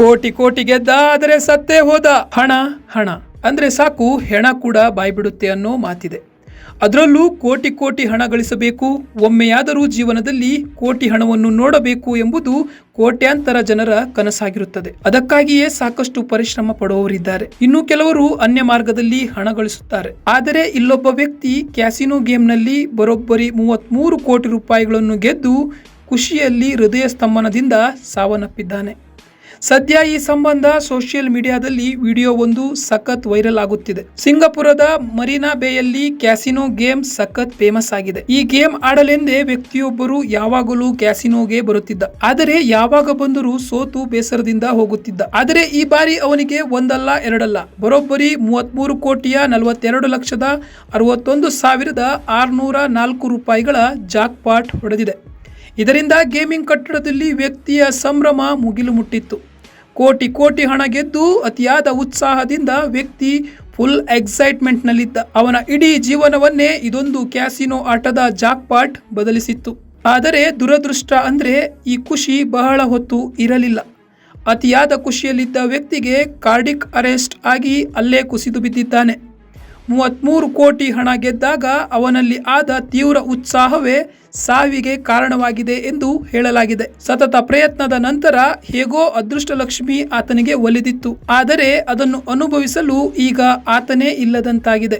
ಕೋಟಿ ಕೋಟಿ ಗೆದ್ದ ಆದರೆ ಸತ್ತೇ ಹೋದ ಹಣ ಹಣ. ಅಂದರೆ ಸಾಕು, ಹೆಣ ಕೂಡ ಬಾಯ್ಬಿಡುತ್ತೆ ಅನ್ನೋ ಮಾತಿದೆ. ಅದರಲ್ಲೂ ಕೋಟಿ ಕೋಟಿ ಹಣ ಗಳಿಸಬೇಕು, ಒಮ್ಮೆಯಾದರೂ ಜೀವನದಲ್ಲಿ ಕೋಟಿ ಹಣವನ್ನು ನೋಡಬೇಕು ಎಂಬುದು ಕೋಟ್ಯಾಂತರ ಜನರ ಕನಸಾಗಿರುತ್ತದೆ. ಅದಕ್ಕಾಗಿಯೇ ಸಾಕಷ್ಟು ಪರಿಶ್ರಮ ಪಡುವವರಿದ್ದಾರೆ. ಇನ್ನು ಕೆಲವರು ಅನ್ಯ ಮಾರ್ಗದಲ್ಲಿ ಹಣ ಗಳಿಸುತ್ತಾರೆ. ಆದರೆ ಇಲ್ಲೊಬ್ಬ ವ್ಯಕ್ತಿ ಕ್ಯಾಸಿನೋ ಗೇಮ್ನಲ್ಲಿ ಬರೋಬ್ಬರಿ ಮೂವತ್ತ್ಮೂರು ಕೋಟಿ ರೂಪಾಯಿಗಳನ್ನು ಗೆದ್ದು ಖುಷಿಯಲ್ಲಿ ಹೃದಯ ಸ್ತಂಭನದಿಂದ ಸಾವನ್ನಪ್ಪಿದ್ದಾನೆ. ಸದ್ಯ ಈ ಸಂಬಂಧ ಸೋಷಿಯಲ್ ಮೀಡಿಯಾದಲ್ಲಿ ವಿಡಿಯೋ ಒಂದು ಸಖತ್ ವೈರಲ್ ಆಗುತ್ತಿದೆ. ಸಿಂಗಾಪುರದ ಮರೀನಾ ಬೇಯಲ್ಲಿ ಕ್ಯಾಸಿನೋ ಗೇಮ್ ಸಖತ್ ಫೇಮಸ್ ಆಗಿದೆ. ಈ ಗೇಮ್ ಆಡಲೆಂದೇ ವ್ಯಕ್ತಿಯೊಬ್ಬರು ಯಾವಾಗಲೂ ಕ್ಯಾಸಿನೋಗೆ ಬರುತ್ತಿದ್ದ. ಆದರೆ ಯಾವಾಗ ಬಂದರೂ ಸೋತು ಬೇಸರದಿಂದ ಹೋಗುತ್ತಿದ್ದ. ಆದರೆ ಈ ಬಾರಿ ಅವನಿಗೆ ಒಂದಲ್ಲ, ಎರಡಲ್ಲ. ಬರೋಬ್ಬರಿ ಮೂವತ್ಮೂರು ಕೋಟಿಯ ನಲವತ್ತೆರಡು ಲಕ್ಷದ ಅರವತ್ತೊಂದು ಸಾವಿರದ ಆರುನೂರ ನಾಲ್ಕು ರೂಪಾಯಿಗಳ ಜಾಕ್ ಪಾಟ್ ಹೊಡೆದಿದೆ. ಇದರಿಂದ ಗೇಮಿಂಗ್ ಕಟ್ಟಡದಲ್ಲಿ ವ್ಯಕ್ತಿಯ ಸಂಭ್ರಮ ಮುಗಿಲು ಮುಟ್ಟಿತ್ತು. ಕೋಟಿ ಕೋಟಿ ಹಣ ಗೆದ್ದು ಅತಿಯಾದ ಉತ್ಸಾಹದಿಂದ ವ್ಯಕ್ತಿ ಫುಲ್ ಎಕ್ಸೈಟ್ಮೆಂಟ್ನಲ್ಲಿದ್ದ ಅವನ ಇಡೀ ಜೀವನವನ್ನೇ ಇದೊಂದು ಕ್ಯಾಸಿನೋ ಆಟದ ಜಾಕ್ಪಾಟ್ ಬದಲಿಸಿತ್ತು. ಆದರೆ ದುರದೃಷ್ಟ ಅಂದರೆ ಈ ಖುಷಿ ಬಹಳ ಹೊತ್ತು ಇರಲಿಲ್ಲ. ಅತಿಯಾದ ಖುಷಿಯಲ್ಲಿದ್ದ ವ್ಯಕ್ತಿಗೆ ಕಾರ್ಡಿಕ್ ಅರೆಸ್ಟ್ ಆಗಿ ಅಲ್ಲೇ ಕುಸಿದು ಬಿದ್ದಿದ್ದಾನೆ. ಮೂವತ್ತ್ಮೂರು ಕೋಟಿ ಹಣ ಗೆದ್ದಾಗ ಅವನಲ್ಲಿ ಆದ ತೀವ್ರ ಉತ್ಸಾಹವೇ ಸಾವಿಗೆ ಕಾರಣವಾಗಿದೆ ಎಂದು ಹೇಳಲಾಗಿದೆ. ಸತತ ಪ್ರಯತ್ನದ ನಂತರ ಹೇಗೋ ಅದೃಷ್ಟಲಕ್ಷ್ಮಿ ಆತನಿಗೆ ಒಲಿದಿತ್ತು. ಆದರೆ ಅದನ್ನು ಅನುಭವಿಸಲು ಈಗ ಆತನೇ ಇಲ್ಲದಂತಾಗಿದೆ.